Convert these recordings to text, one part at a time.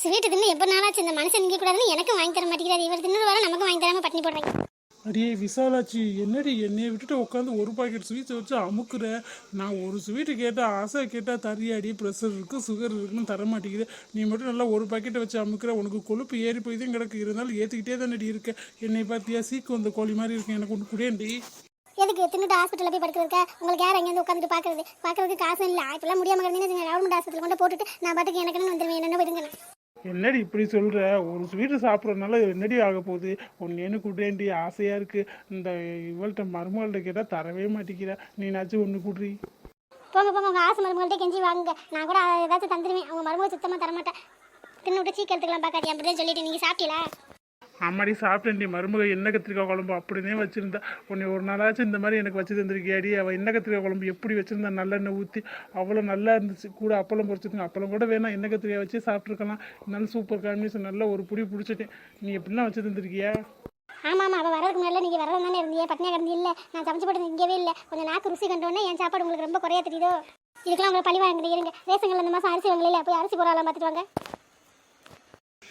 Sweet தின்னு எப்போ நாளாச்சு? இந்த மனுஷன் நிற்க கூடாதுன்னு எனக்கும் வாங்கி தர மாட்டேங்கிறாரு. இவர் தின்னு வர நமக்கும் வாங்கி தராம பட்டினி போடுறாங்க. அடியே விசாலாச்சி என்னடி என்னைய விட்டுட்டு உட்காந்து ஒரு பாக்கெட் ஸ்வீட்ஸ் வச்சு அமுக்குற? நான் ஒரு ஸ்வீட்டு கேட்டால் ஆசை கேட்டால் தரியாடி ப்ரெஷர் இருக்குது சுகர் இருக்குன்னு தர மாட்டேங்குது. நீ மட்டும் நல்லா ஒரு பாக்கெட்டை வச்சு அமுக்குற. உனக்கு கொழுப்பு ஏறி போய் தான் கிடக்கு. இருந்தாலும் ஏற்றிக்கிட்டே தானடி இருக்க? என்னை பார்த்தியா சீக்கு வந்த கோழி மாதிரி இருக்கு. எனக்கு ஒன்று குடியேண்டி. எதுக்கு தின்னுட்டு ஹாஸ்பிட்டலில் போய் படுக்கிறதுக்கு உங்களுக்கு யார் அங்கேருந்து உட்காந்துட்டு பார்க்கறது பார்க்கறதுக்கு காசு இல்லை. இப்பெல்லாம் முடியாம கிடந்தீங்கன்னா கவர்மெண்ட் ஹாஸ்பிட்டல் கொண்டு போட்டுட்டு நான் பாட்டுக்கு எனக்குன்னு வந்துடுவேன் என்னென்ன போயிருங்க என்னடி இப்படி சொல்கிற ஒரு ஸ்வீட்டு சாப்பிட்றதுனால என்னடி ஆக போகுது? ஒன்னேன்னு குடியேண்டி ஆசையாக இருக்குது இந்த இவள்கிட்ட மருமகள்கிட்ட கேட்டால் தரவே மாட்டேங்கிற. நீனாச்சும் ஒன்று குட்ரி போங்க போங்க. உங்கள் ஆசை மருமகள்கிட்ட கெஞ்சி வாங்க நான் கூட ஏதாச்சும் தந்துடுவேன் அவங்க மருமக சுத்தமாக தரமாட்டேன் தின்னு விட்டு சீக்கிரம் எடுத்துக்கலாம் பார்க்காது அப்படி சொல்லிட்டு நீங்கள் சாப்பிட்டீங்களா? ஆமாடி சாப்பிட்டேன்டி மருமக என்ன கத்திரிக்காய் குழம்பு அப்படின்னே வச்சுருந்தா. உன்னை ஒரு நாளாச்சும் இந்த மாதிரி எனக்கு வச்சு தந்திருக்கியாடி? அவள் என்ன கத்திரிக்காய் குழம்பு எப்படி வச்சுருந்தா நல்லெண்ணெய் ஊற்றி அவ்வளோ நல்லா இருந்துச்சு. கூட அப்பளம் பொரிச்சிருங்க அப்பளம் கூட வேணாம் என்ன கத்திரிக்காய் வச்சு சாப்பிட்ருக்கலாம் நல்ல சூப்பர் காம்பினேஷன் நல்ல ஒரு புடி பிடிச்சிட்டேன். நீ எப்படிலாம் வச்சு தந்திருக்கியா? ஆமாம் ஆமாம் அவள் வரதுக்கு முன்னாடி நீங்கள் வரது தானே இருந்தீங்க. பட்னியாக கிடந்து இல்லை. நான் சமைச்சு போட்டு இங்கேவே இல்லை. கொஞ்சம் நாக்கு ருசி கண்டோன்னே என் சாப்பாடு உங்களுக்கு ரொம்ப குறையா தெரியுதோ? இதுக்கெல்லாம் உங்களை பழி வாங்குறீங்க இருங்க ரேஷன்கள் இந்த மாதம் அரிசி வாங்கல போய் அரிசி போடலாம் பார்த்துட்டு வாங்க.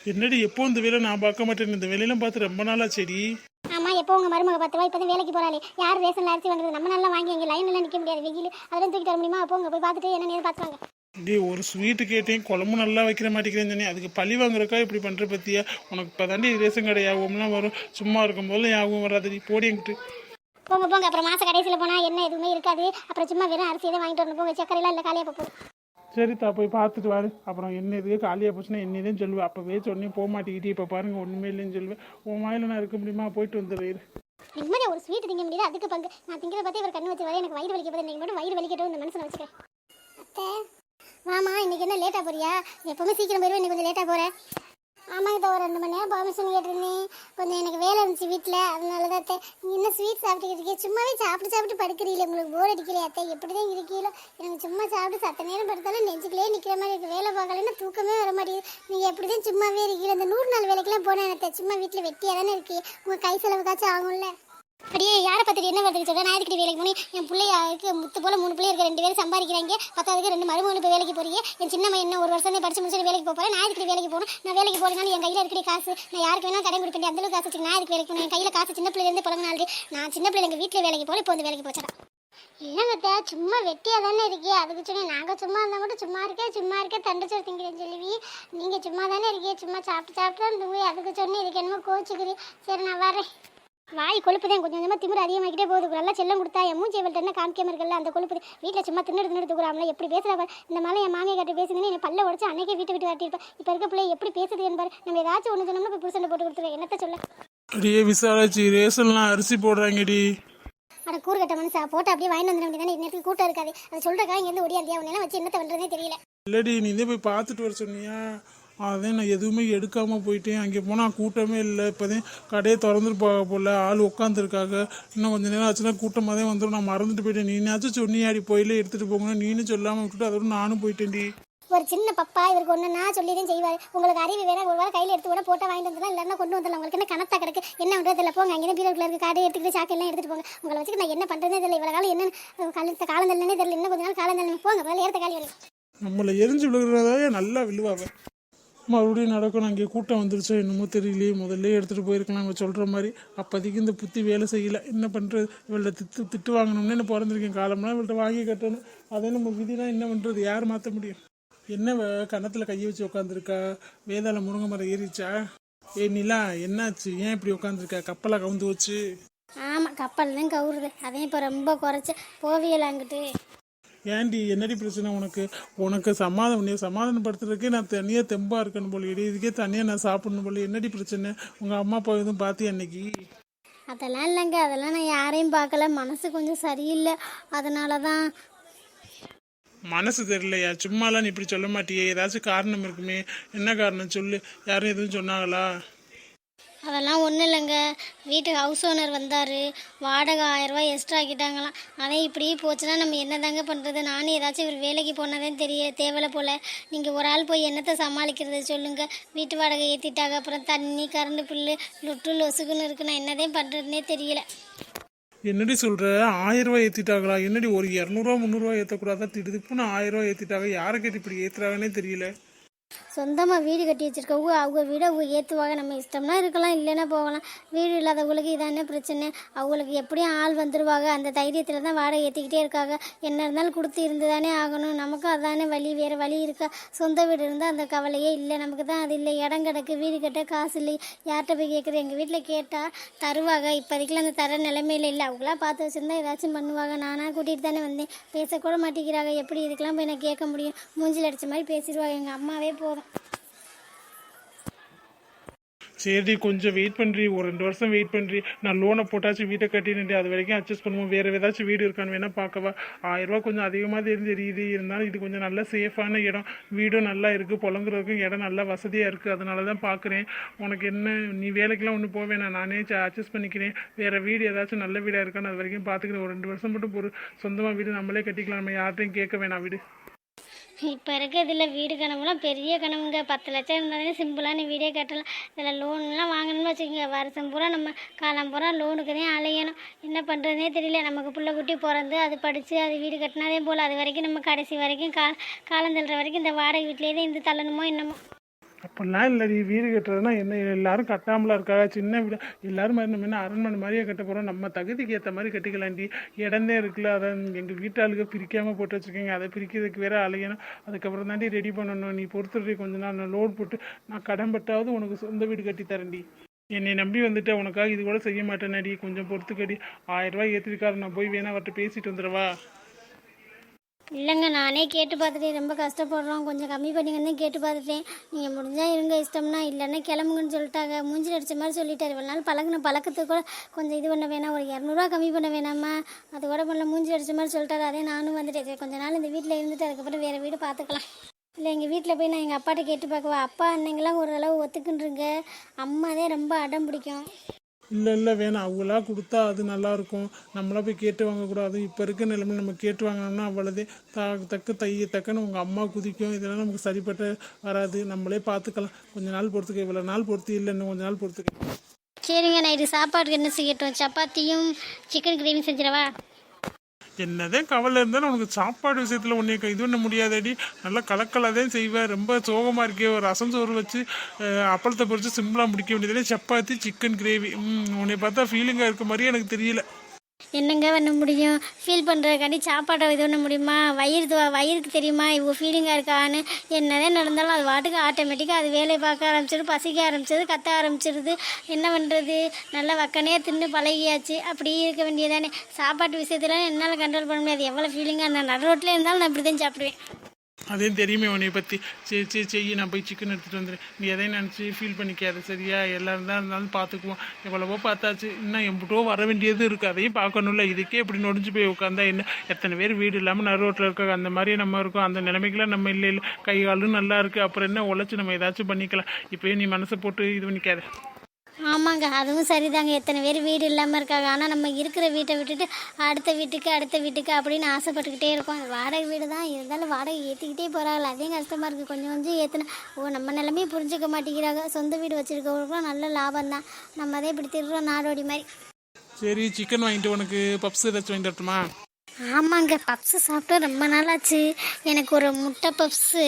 என்னடி எப்போ இந்த வேலை நான் பார்க்க மாட்டேன்? இந்த வேலையெல்லாம் பார்த்து ரொம்ப நாளா செடி ஆமாம் எப்போ உங்கள் மருமக பத்து ரூபா இப்போ தான் வேலைக்கு போகிறாளே யார் ரேஷனில் அரிசி வாங்குறது? நம்ம நல்லா வாங்கி இங்கே லைன்லாம் நிற்க முடியாது. வெயில் அதெல்லாம் தூக்கிட்டு வர முடியுமா? அப்போ உங்க போய் பார்த்துட்டு என்ன பார்த்துவாங்க. டே ஒரு ஸ்வீட்டு கேட்டேன். குழம்பு நல்லா வைக்கிற மாட்டேங்கிறேன்னு சொன்னேன் அதுக்கு பழி வாங்குறக்கா இப்படி பண்ணுற பத்தியா? உனக்கு இப்போ தாண்டி ரேஷன் கடை யாபம்லாம் வரும். சும்மா இருக்கும்போது ஞாபகம் வராதடி. போடி என்கிட்ட. போங்க போங்க. அப்புறம் மாச கடைசியில் போனால் என்ன எதுவுமே இருக்காது. அப்புறம் சும்மா வெறும் அரிசியை தான் வாங்கிட்டு வரணும். போங்க சக்கரைலாம் இல்லை காலியாக போகும் சரித்தா போய் பார்த்துட்டு வாரு. அப்புறம் என்ன இதுக்கு காலியாக போச்சுன்னா என்னதான் சொல்லுவேன் அப்போவே சொன்னே போக மாட்டேங்கிட்டு இப்போ பாருங்க ஒன்றுமே இல்லைன்னு சொல்லுவேன் உன் வாயில் நான் இருக்க முடியுமா? போயிட்டு வந்துடுறேன் நிம்மதி ஒரு ஸ்வீட் திங்க முடியாது? அதுக்கு பங்கு. நான் திங்கிற பார்த்து இவர் கண்ணு வச்சு வர எனக்கு வயிறு வலிக்க போது இன்னைக்கு மட்டும் வயிறு வலிக்கட்டும் இந்த மனசில் வச்சுக்கிறேன். அத்தை இன்னைக்கு என்ன லேட்டாக போறியா? எப்பவுமே சீக்கிரம் போயிருவேன் இன்னைக்கு கொஞ்சம் லேட்டாக போகிறேன் ஆமாங்க இதை ஒரு ரெண்டு மணி நேரம் பர்மிஷன் கேட்டிருந்தேன் கொஞ்சம் எனக்கு வேலை இருந்துச்சு வீட்டில் அதனால தான் அத்தை நீ என்ன ஸ்வீட் சாப்பிட்டுக்கிட்டு இருக்கீங்க சும்மாவே சாப்பிட்டு சாப்பிட்டு படுக்கிறீங்களே. உங்களுக்கு போர் அடிக்கலையா அத்தை. எப்படி தான் இருக்கீங்களோ? எனக்கு சும்மா சாப்பிட்டு சத்த நேரம் படுத்தாலும் நெஞ்சுக்குள்ளே நிற்கிற மாதிரி இருக்குது வேலை பார்க்கலன்னா தூக்கமே வர மாட்டேங்குது. நீங்கள் எப்படி தான் சும்மாவே இருக்கீங்க இந்த நூறு நாள் வேலைக்கெல்லாம் போனேன் அத்தை. சும்மா வீட்டில் வெட்டியாக தானே இருக்கீங்க உங்கள் கை செலவுக்காச்சும் ஆகும்ல. அடியே என்ன பார்த்துட்டு சொல்கிறேன் நான் எதுக்கிட்ட வேலைக்கு போனேன் என் பிள்ளையாருக்கு முத்து போல மூணு பிள்ளை இருக்க ரெண்டு பேரும் சம்பாதிக்கிறாங்க. பத்தாவதுக்கு ரெண்டு மருமகளும் இப்போ வேலைக்கு போறீங்க. என் சின்ன என்ன ஒரு வருஷம் படிச்சு முடிச்சு வேலைக்கு போகிறேன் நான் எதுக்கிட்ட வேலைக்கு போகணும். நான் வேலைக்கு போறேனால என் கையில் இருக்கிற காசு நான் யாருக்கு வேணாலும் கடன் கொடுப்பேன் அந்தளவுக்கு காசு வச்சு நான் எதுக்கு வேலைக்கு போகணும் என் கையில் காசு சின்ன பிள்ளைலேருந்து பிறந்த நான் சின்ன பிள்ளைங்க எங்கள் வீட்டில் வேலைக்கு போகல இப்போ வந்து வேலைக்கு போச்சடா. என்னங்கத்த சும்மா வெட்டியாக தானே இருக்கே அதுக்கு சொல்லி நாங்கள் சும்மா இருந்தால் மட்டும் சும்மா இருக்கேன் சும்மா இருக்கேன் தண்டச்சோறு திங்கிறேன்னு சொல்லுவி. நீங்கள் சும்மா தானே இருக்கே சும்மா சாப்பிட்டு சாப்பிட்டு தான் அதுக்கு சொன்னேன் இதுக்கு என்னமோ கோச்சுக்குது சரி நான் வரேன் வாய் கொழுப்பு தான் கொஞ்சம் கொஞ்சமாக திமிரு அதிகமாகிட்டே போகுது. நல்லா செல்லம் கொடுத்தா என் மூஞ்சி இவள்கிட்ட என்ன காமிக்காம இருக்கல அந்த கொழுப்பு வீட்டில் சும்மா தின்னு தின்னு தூக்குறாமல எப்படி பேசுறா பாரு. இந்த மாதிரி என் மாமியை கட்டி பேசுதுன்னு என்னை பல்ல உடச்சு அன்னைக்கே வீட்டை விட்டு காட்டியிருப்பேன் இப்போ இருக்க பிள்ளை எப்படி பேசுது என்பார். நம்ம ஏதாச்சும் ஒன்று சொன்னோம்னா போய் புருஷனை போட்டு கொடுத்துருவேன். என்னத்த சொல்ல? அடியே விசாலாச்சி ரேஷன்லாம் அரிசி போடுறாங்கடி. அட கூறுகட்ட மனுஷா. போட்டு அப்படியே வாங்கிட்டு வந்துட வேண்டியதானே நேரத்துக்கு கூட்டம் இருக்காது. அதை சொல்றக்கா இங்கேருந்து ஒடியாந்தியா? உன்னெல்லாம் வச்சு என்னத்த பண்ணுறதே தெரியல. இல்லடி நீ போய் பார்த்துட்டு வர சொன்னியா? அதான் நான் எதுவுமே எடுக்காமல் போயிட்டேன். அங்கே போனால் கூட்டமே இல்லை. இப்போதான் கடையை திறந்துருப்பாங்க போல. ஆள் உட்காந்துருக்காங்க இன்னும் கொஞ்ச நேரம் ஆச்சுன்னா கூட்டமாக தான் வந்துடும் நான் மறந்துட்டு போயிட்டேன். நீனாச்சும் சொன்னியாடி போயில எடுத்துகிட்டு போங்கன்னு. நீனும் சொல்லாமல் விட்டுட்டு அதோட நானும் போயிட்டேன்டி. ஒரு சின்ன பப்பா இவருக்கு ஒன்று நான் சொல்லி தான் செய்வார். உங்களுக்கு அறிவு வேணா ஒரு வாரம் கையில் எடுத்து கூட போட்டால் வாங்கிட்டு வந்துடலாம் இல்லைன்னா கொண்டு வந்துடலாம். உங்களுக்கு என்ன கணத்தா கிடக்கு? என்ன பண்ணுறது இல்லை போங்க அங்கே பீரோட்டில் இருக்க. காடை எடுத்துக்கிட்டு சாக்கு எல்லாம் எடுத்துட்டு போங்க. உங்களை வச்சுட்டு நான் என்ன பண்ணுறதே தெரியல. இவ்வளோ காலம் என்ன காலத்த காலம் தள்ளனே தெரியல. இன்னும் கொஞ்ச நாள் காலம் தள்ளனே போங்க முதல்ல ஏற்ற காலி வரும் நம்மளை எரிஞ்சு விழுகிறதாவே நல்லா விழுவாங்க. மறுபடியும் நடக்கணும் அங்கே கூட்டம் வந்துருச்சோ என்னமோ தெரியலையே. முதல்ல எடுத்துகிட்டு போயிருக்கலாம் அவங்க சொல்கிற மாதிரி. அப்போதைக்கு இந்த புத்தி வேலை செய்யலை. என்ன பண்ணுறது இவள்கிட்ட திட்டு திட்டு வாங்கணும்னு என்ன பிறந்திருக்கேன். காலம்லாம் இவள்கிட்ட வாங்கி கட்டணும். அதே நம்ம விதினா என்ன பண்ணுறது யார் மாற்ற முடியும்? என்ன வ- கன்னத்தில் கையை வச்சு உட்காந்துருக்கா வேதாள முருங்கை மரம் ஏறிச்சா ஏ நிலா என்னாச்சு? ஏன் இப்படி உட்காந்துருக்கா கப்பலை கவுந்து வச்சு ஆமாம் கப்பல் தான் கவுருது. அதையும் இப்போ ரொம்ப குறைச்சி போவியலாங்கிட்டு. ஏன்டி என்னடி பிரச்சனை உனக்கு? உனக்கு சமாதானம் நீ சமாதானப்படுத்துறதுக்கே நான் தனியாக தெம்பாக இருக்கணும் போல இதுக்கே தனியாக நான் சாப்பிடணும் போல என்னடி பிரச்சனை? உங்கள் அம்மா அப்பா எதுவும் பார்த்தியா அன்னைக்கு அதெல்லாம் இல்லைங்க. அதெல்லாம் நான் யாரையும் பார்க்கல. மனசு கொஞ்சம் சரியில்லை. அதனால தான் மனசு தெரியலையா? சும்மாலாம் நீ இப்படி சொல்ல மாட்டியே. ஏதாச்சும் காரணம் இருக்குமே. என்ன காரணம்? சொல்லு. யாரும் எதுவும் சொன்னாங்களா? அதெல்லாம் ஒன்றும் இல்லைங்க. வீட்டுக்கு ஹவுஸ் ஓனர் வந்தார். வாடகை ஆயிரரூவா எக்ஸ்ட்ரா ஆக்கிட்டாங்களாம். அதான் இப்படி போச்சுன்னா நம்ம என்ன தாங்க பண்ணுறது நானும் ஏதாச்சும் இவர் வேலைக்கு போனதே தெரிய தேவையில்ல போல். நீங்கள் ஒரு ஆள் போய் என்னத்தை சமாளிக்கிறது சொல்லுங்கள் வீட்டு வாடகை ஏற்றிட்டாங்க அப்புறம் தண்ணி கரண்ட் பில்லு லொட்டு லொசுக்குன்னு இருக்கு. நான் என்னதே பண்ணுறதுனே தெரியல. என்னடி சொல்கிற ஆயிரரூவா ஏற்றிட்டாங்களா என்னடி ஒரு இரநூறுவா முந்நூறுரூவா ஏற்றக்கூடாதா திடுதிப்புன்னு ஆயிரம் ஏற்றிட்டாங்க யாரை கேட்டு இப்படி ஏற்றுறாங்கன்னே தெரியல. சொந்தமாக வீடு கட்டி வச்சுருக்கவங்க அவங்க வீடை அவங்க ஏற்றுவாங்க நம்ம இஷ்டம்னா இருக்கலாம் இல்லைன்னா போகலாம். வீடு இல்லாதவங்களுக்கு இதானே பிரச்சனை? அவங்களுக்கு எப்படியும் ஆள் வந்துடுவாங்க அந்த தைரியத்தில் தான் வாடகை ஏற்றிக்கிட்டே இருக்காங்க. என்ன இருந்தாலும் கொடுத்து இருந்து தானே ஆகணும். நமக்கும் அதானே வழி வேறு வழி இருக்கா? சொந்த வீடு இருந்தால் அந்த கவலையே இல்லை. நமக்கு தான் அது இல்லை. இடம் கிடக்கு வீடு கட்ட காசு இல்லை. யார்கிட்ட போய் கேட்குறது எங்கள் வீட்டில் கேட்டால் தருவாங்க. இப்போதைக்குலாம் அந்த தர நிலைமையில இல்லை. அவங்களா பார்த்து வச்சுருந்தா ஏதாச்சும் பண்ணுவாங்க. நானாக கூட்டிகிட்டு தானே வந்தேன். பேசக்கூட மாட்டேங்கிறாங்க. எப்படி இதுக்கெல்லாம் போய் நான் கேட்க முடியும்? மூஞ்சில் அடித்த மாதிரி பேசிடுவாங்க. எங்கள் அம்மாவே போதும். சரி கொஞ்சம் வெயிட் பண்ணுறி ஒரு ரெண்டு வருஷம் வெயிட் பண்ணுறி நான் லோனை போட்டாச்சும் வீட்டை கட்டினேன் அது வரைக்கும் அட்ஜஸ்ட் பண்ணுவோம். வேறு ஏதாச்சும் வீடு இருக்கான்னு வேணால் பார்க்கவா. ஆயிரரூவா ரூபா கொஞ்சம் அதிகமாக தெரிஞ்சு இது இருந்தாலும் இது கொஞ்சம் நல்ல சேஃபான இடம். வீடும் நல்லா இருக்குது புலங்குறதுக்கும் இடம் நல்லா வசதியாக இருக்குது அதனால தான் பார்க்குறேன். உனக்கு என்ன நீ வேலைக்கெல்லாம் ஒன்று போவேண்ணா வேணாம். நானே அட்ஜஸ்ட் பண்ணிக்கிறேன். வேறு வீடு ஏதாச்சும் நல்ல வீடாக இருக்கான்னு அது வரைக்கும் பார்த்துக்கிறேன். ஒரு ரெண்டு வருஷம் மட்டும் ஒரு சொந்தமாக வீடு நம்மளே கட்டிக்கலாம் நம்ம யார்கிட்டையும் கேட்க வேணாம். வீடு இப்போ இருக்கிறதுல வீடு கனவுலாம் பெரிய கனவுங்க. பத்து லட்சம் இருந்தாலே சிம்பிளான வீடே கட்டலாம். இதில் லோன்லாம் வாங்கணும்னு வச்சுக்கோங்க. வருஷம் பூரா நம்ம காலம் பூரா லோனுக்கு தான் அலையணும். என்ன பண்ணுறதுனே தெரியல. நமக்கு பிள்ளை குட்டி பிறந்து அது படித்து அது வீடு கட்டினாதே போல் அது வரைக்கும் நம்ம கடைசி வரைக்கும் கா காலம் தள்ளுற வரைக்கும் இந்த வாடகை வீட்டிலே தான் இருந்து தள்ளணுமோ என்னமோ. அப்படிலாம் இல்லடி. வீடு கட்டுறதுனா என்ன? எல்லாரும் கட்டாமலாம் இருக்காங்க. சின்ன வீடு. எல்லாரும் மாதிரி நம்ம என்ன அரண்மனை மாதிரியே கட்ட போகிறோம் நம்ம தகுதிக்கு ஏற்ற மாதிரி கட்டிக்கலாண்டி இடந்தே இருக்குல்ல. அதை எங்கள் வீட்டாளுக்கு பிரிக்காமல் போட்டு வச்சுருக்கீங்க அதை பிரிக்கிறதுக்கு வேற அலையணும் அதுக்கப்புறம் தாண்டி ரெடி பண்ணணும். நீ பொறுத்துடுறி கொஞ்ச நாள். நான் லோன் போட்டு நான் கடன் பட்டாவது உனக்கு சொந்த வீடு கட்டி தரேன்டி என்னை நம்பி வந்துட்டு. உனக்காக இது கூட செய்ய மாட்டேனடி கொஞ்சம் பொறுத்துக்கடி ஆயிரம் ரூபாய் ஏற்றிருக்காரு நான் போய் வேணா அவர்கிட்ட பேசிட்டு வந்துடவா. இல்லைங்க நானே கேட்டு பார்த்துட்டேன். ரொம்ப கஷ்டப்படுறோம். கொஞ்சம் கம்மி பண்ணிங்கன்னு கேட்டு பார்த்துட்டேன். நீங்கள் முடிஞ்சால் இருங்க இஷ்டம்னா. இல்லைன்னா கிளம்புங்கன்னு சொல்லிட்டாங்க. மூஞ்சில் அடிச்ச மாதிரி சொல்லிட்டாரு. இவ்வளோ நாள் பழகின பழக்கத்துக்கு கூட கொஞ்சம் இது பண்ண வேணாம். ஒரு இரநூறுவா கம்மி பண்ண வேணாமா? அது கூட பண்ணல. மூஞ்சில் அடிச்ச மாதிரி சொல்லிட்டாரு. அதே நானும் வந்துட்டேன். கொஞ்ச நாள் இந்த வீட்டில் இருந்துட்டு அதுக்கப்புறம் வேறு வீடு பார்த்துக்கலாம். இல்லை எங்கள் வீட்டில் போய் நான் எங்கள் அப்பாட்ட கேட்டு பார்க்குவேன் அப்பா அன்னைங்கெல்லாம் ஓரளவு ஒத்துக்குன்றுங்க. அம்மா தான் ரொம்ப அடம் பிடிக்கும். இல்லை இல்லை வேணாம். அவங்களா கொடுத்தா அது நல்லாயிருக்கும். நம்மளா போய் கேட்டு வாங்கக்கூடாது. இப்போ இருக்க நிலைமை நம்ம கேட்டு வாங்கினோம்னா அவ்வளோதே. தா தக்கு தைய தக்கன்னு உங்கள் அம்மா குதிக்கும். இதெல்லாம் நமக்கு சரிப்பட்டு வராது. நம்மளே பார்த்துக்கலாம் கொஞ்ச நாள் பொறுத்துக்க. இவ்வளோ நாள் பொறுத்து இல்லை இன்னும் கொஞ்ச நாள் பொறுத்துக்க. சரிங்க நைட்டு சாப்பாடுக்கு என்ன செய்யட்டும்? சப்பாத்தியும் சிக்கன் கிரேவியும் செஞ்சிடவா? என்னதான் கவலை இருந்தாலும் உனக்கு சாப்பாடு விஷயத்தில் உன்னை இது பண்ண முடியாதடி. நல்லா கலக்கலாதான் செய்வேன். ரொம்ப சோகமாக இருக்கே. ஒரு ரசம் சோறு வச்சு அப்பளத்தை பொறிச்சு சிம்பிளாக முடிக்க வேண்டியதுல சப்பாத்தி சிக்கன் கிரேவி உன்னை பார்த்தா ஃபீலிங்காக இருக்க மாதிரியே எனக்கு தெரியல. என்னங்க பண்ண முடியும்? ஃபீல் பண்ணுறதுக்காண்டி சாப்பாட்டை இது பண்ண முடியுமா? வயிறு வயிறுக்கு தெரியுமா? இவ்வளோ ஃபீலிங்காக இருக்கான்னு. என்னதான் நடந்தாலும் அது வாட்டுக்கு ஆட்டோமேட்டிக்காக அது வேலையை பார்க்க ஆரம்பிச்சிடும் பசிக்க ஆரம்பிச்சது கத்த ஆரம்பிச்சிருது. என்ன பண்ணுறது நல்லா வக்கனையாக தின்னு பழகியாச்சு. அப்படி இருக்க வேண்டியதானே சாப்பாட்டு விஷயத்துல என்னால் கண்ட்ரோல் பண்ண முடியாது. எவ்வளோ ஃபீலிங்காக இருந்தால் நடு ரோட்டில் இருந்தாலும் நான் இப்படி தான் சாப்பிடுவேன். அதையும் தெரியுமே உன்னை பற்றி சரி சரி செய்யி நான் போய் சிக்கன் எடுத்துகிட்டு வந்துடுறேன். நீ எதையும் நினச்சி ஃபீல் பண்ணிக்காத சரியா? எல்லாரும் தான் இருந்தாலும் பார்த்துக்குவோம். எவ்வளவோ பார்த்தாச்சு. இன்னும் எம்பிட்டோ வர வேண்டியது இருக்குது அதையும் பார்க்கணும்ல. இதுக்கே இப்படி நொடிஞ்சு போய் உட்காந்தா என்ன? எத்தனை பேர் வீடு இல்லாமல் நடு ரோட்டில் இருக்காங்க. அந்த மாதிரி நம்ம இருக்கோம். அந்த நிலைமைக்கெல்லாம் நம்ம இல்லை இல்லை. கை காலும் நல்லா இருக்குது அப்புறம் என்ன? உழைச்சி நம்ம ஏதாச்சும் பண்ணிக்கலாம். இப்போயே நீ மனசை போட்டு இது பண்ணிக்காத. ஆமாங்க அதுவும் சரிதாங்க. எத்தனை பேர் வீடு இல்லாமல் இருக்காங்க. ஆனால் நம்ம இருக்கிற வீட்டை விட்டுட்டு அடுத்த வீட்டுக்கு அடுத்த வீட்டுக்கு அப்படின்னு ஆசைப்பட்டுக்கிட்டே இருக்கோம் வாடகை வீடு தான். இருந்தாலும் வாடகை ஏற்றிக்கிட்டே போகிறாங்கள அதையும் கஷ்டமாக இருக்குது கொஞ்சம் கொஞ்சம் ஏற்றினா ஓ நம்ம நிலைமையை புரிஞ்சுக்க மாட்டேங்கிறாங்க. சொந்த வீடு வச்சுருக்கவங்களுக்குலாம் நல்ல லாபம் தான். நம்ம அதே இப்படி திருடுறோம் நாடோடி மாதிரி சரி சிக்கன் வாங்கிட்டு உனக்கு பப்ஸ் ஏதாச்சும் வாங்கிட்டு வரட்டுமா? ஆமாங்க பப்ஸு சாப்பிட்டு ரொம்ப நாளாச்சு. எனக்கு ஒரு முட்டை பப்ஸு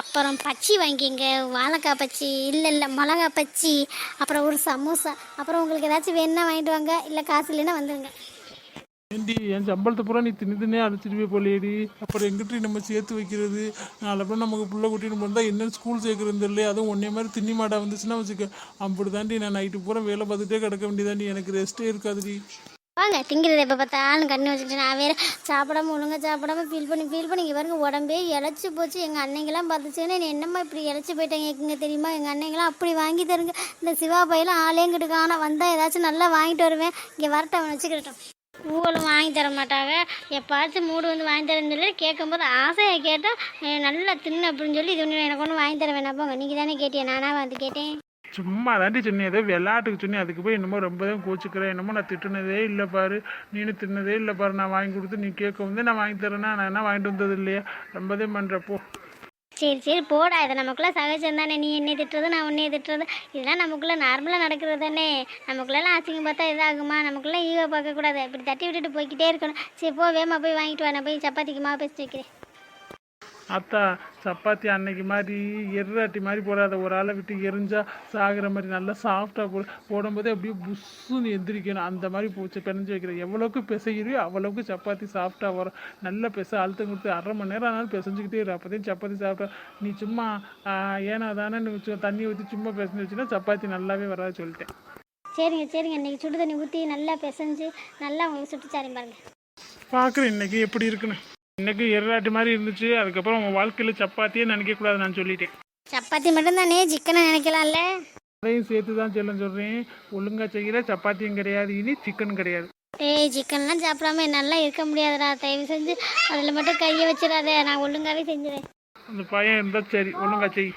அப்புறம் பச்சி வாங்கிங்க வாழைக்காய் பச்சி இல்லை இல்லை மிளகா பச்சி அப்புறம் ஒரு சமோசா. அப்புறம் உங்களுக்கு ஏதாச்சும் வேணும்னா வாங்கிட்டு வாங்க. இல்லை காசு இல்லைன்னா வந்துடுங்க ஏண்டி என் சம்பளத்தை பூரா நீ தின்னு தின்னே அழைச்சிட்டு போய் போலேடி அப்புறம் எங்கிட்ட நம்ம சேர்த்து வைக்கிறது? நாலு அப்புறம் நமக்கு பிள்ளை குட்டின்னு போனா என்ன ஸ்கூல் சேர்க்குறது இல்லை அதுவும் ஒன்னே மாதிரி தின்னி மாடா வந்துச்சுன்னா வச்சுக்க. அப்படி தாண்டி நான் நைட்டு பூரா வேலை பார்த்துட்டே கிடக்க வேண்டியதாண்டி எனக்கு ரெஸ்ட்டே இருக்காதுடி. வாங்க திங்கிறது எப்போ பார்த்தாலும் கண்ணு வச்சுட்டு நான் வேறு சாப்பிடாம ஒழுங்காக சாப்பிடாம ஃபீல் பண்ணி ஃபீல் பண்ணி இங்கே பாருங்க உடம்பே இழைச்சி போச்சு. எங்கள் அன்னைங்கெல்லாம் பார்த்துச்சுன்னா என்னம்மா இப்படி இழைச்சி போயிட்டாங்க எங்கே தெரியுமா? எங்கள் அன்னைங்கெல்லாம் அப்படி வாங்கி தருங்க. இந்த சிவா பையெல்லாம் ஆளேங்கிட்டு காணும் வந்தால் ஏதாச்சும் நல்லா வாங்கிட்டு வருவேன். இங்கே வரட்டும் அவன் வச்சுக்கிட்டோம் ஊழலும் வாங்கி தர மாட்டாங்க. எப்பாச்சும் மூடு வந்து வாங்கி தரேன்னு சொல்லி கேட்கும்போது ஆசையை கேட்டால் நல்லா தின்னு அப்படின்னு சொல்லி இது ஒன்று எனக்கு ஒன்று வாங்கி தர வேணாம். போங்க நீங்கள் தானே கேட்டேன் நானாக வந்து கேட்டேன். சும்மா தாண்டி சொன்னேன் ஏதோ விளையாட்டுக்கு சொன்னேன் அதுக்கு போய் என்னமோ ரொம்ப தான் கோச்சுக்கிறேன். என்னமோ நான் திட்டுனதே இல்லை பாரு நீனு தின்னதே இல்லை பாரு நான் வாங்கி கொடுத்து நீ கேட்க வந்து நான் வாங்கி தரேன்னா நான் என்ன வாங்கிட்டு வந்தது இல்லையா? ரொம்ப தான் பண்ணுறப்போ சரி சரி போடா இது நமக்குள்ள சகஜம் தானே. நீ என்னை திட்டுறது நான் உன்னைய திட்டுறது. இதெல்லாம் நமக்குள்ள நார்மலாக நடக்கிறது தானே. நமக்குள்ளெல்லாம் அசிங்கம் பார்த்தா இதாகுமா? நமக்குள்ள ஈகோ பார்க்கக்கூடாது. இப்படி தட்டி விட்டுட்டு போய்கிட்டே இருக்கணும். சரி போ வேமா போய் வாங்கிட்டு வா. நான் போய் சப்பாத்திக்கு மாவு பேசிட்டு வைக்கிறேன். அத்தா சப்பாத்தி அன்னைக்கு மாதிரி எர்ராட்டி மாதிரி போடாத. ஒரு ஆளை விட்டு எரிஞ்சா சாகுற மாதிரி நல்லா சாஃப்டாக போ போடும்போதே அப்படியே புஷ்ஷுன்னு எந்திரிக்கணும். அந்த மாதிரி போச்சு பிணைஞ்சு வைக்கிறேன் எவ்வளோக்கு பிசைகிறியோ அவ்வளோக்கு சப்பாத்தி சாஃப்டாக வரும். நல்ல பிசை அழுத்தம் கொடுத்து அரை மணி நேரம் ஆனாலும் பிசைஞ்சுக்கிட்டே இரு. அப்போதையும் சப்பாத்தி சாப்பிட்டா நீ சும்மா ஆஹ், ஏனா தானே தண்ணி ஊற்றி சும்மா பிசைஞ்சு வச்சுன்னா சப்பாத்தி நல்லாவே வராது சொல்லிட்டேன். சரிங்க சரிங்க. இன்னைக்கு சுடு தண்ணி ஊற்றி நல்லா பிசைஞ்சு நல்லா உங்களுக்கு சுட்டுச்சாரி பாருங்க. பார்க்குறேன் இன்னைக்கு எப்படி இருக்குன்னு. இன்னைக்கு எர்ராட்டி மாதிரி இருந்துச்சு. அதுக்கப்புறம் உன் வாழ்க்கையில் சப்பாத்தியே நினைக்கக்கூடாது நான் சொல்லிட்டேன். சப்பாத்தி மட்டும்தானே? சிக்கனை நினைக்கலாம்ல? அதையும் சேர்த்து தான் சொல்ல சொல்கிறேன் ஒழுங்காக செய்கிற சப்பாத்தியும் கிடையாது. இனி சிக்கன் கிடையாது. ஏய் சிக்கன்லாம் சாப்பிடாம என்னால இருக்க முடியாதுடா. தயவு செஞ்சு அதில் மட்டும் கையை வச்சிடாத. நான் ஒழுங்காவே செஞ்சுறேன். அந்த பையன் இருந்தால் சரி. ஒழுங்கா செய்.